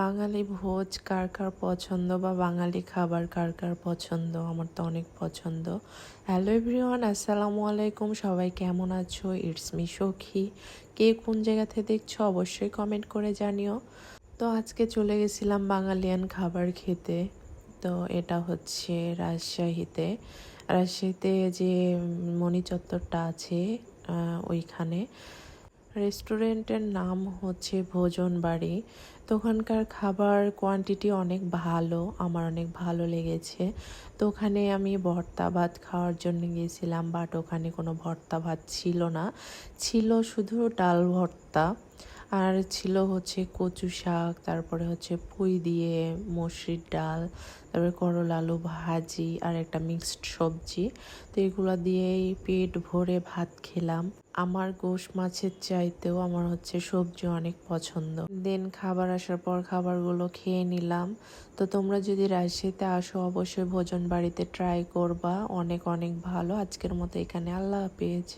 বাঙালি ভোজ কার কার পছন্দ বা বাঙালি খাবার কার কার পছন্দ? আমার তো অনেক পছন্দ। হ্যালো এভরিওয়ান আসসালামু আলাইকুম। সবাই কেমন আছো? ইটস মি সখী। কে কোন জায়গা থেকে দেখছ অবশ্যই কমেন্ট করে জানিও। তো আজকে চলে গেছিলাম বাঙালিয়ান খাবার খেতে। তো এটা হচ্ছে রাজশাহীতে। রাজশাহীতে যে মণি চত্বরটা আছে ওইখানে। রেস্টুরেন্টের নাম হচ্ছে ভোজন বাড়ি। তো ওখানকার খাবার কোয়ান্টিটি অনেক ভালো, আমার অনেক ভালো লেগেছে। তো ওখানে আমি ভর্তা ভাত খাওয়ার জন্য গিয়েছিলাম বাট ওখানে কোনো ভর্তা ভাত ছিল না। ছিল শুধু ডাল ভর্তা। আর ছিল হচ্ছে কচু শাক, তারপরে হচ্ছে পুঁই দিয়ে মসুরির ডাল, তারপরে করল, আলু ভাজি আর একটা মিক্সড সবজি। তো এগুলো দিয়েই পেট ভরে ভাত খেলাম। আমার গোশ মাছের চাইতেও আমার হচ্ছে সবজি অনেক পছন্দ। দেন খাবার আসার পর খাবারগুলো খেয়ে নিলাম। তো তোমরা যদি রাজশাহীতে আসো, অবশ্যই ভোজন বাড়িতে ট্রাই করবা। অনেক অনেক ভালো। আজকের মতো এখানে। আল্লাহ হাফেজ।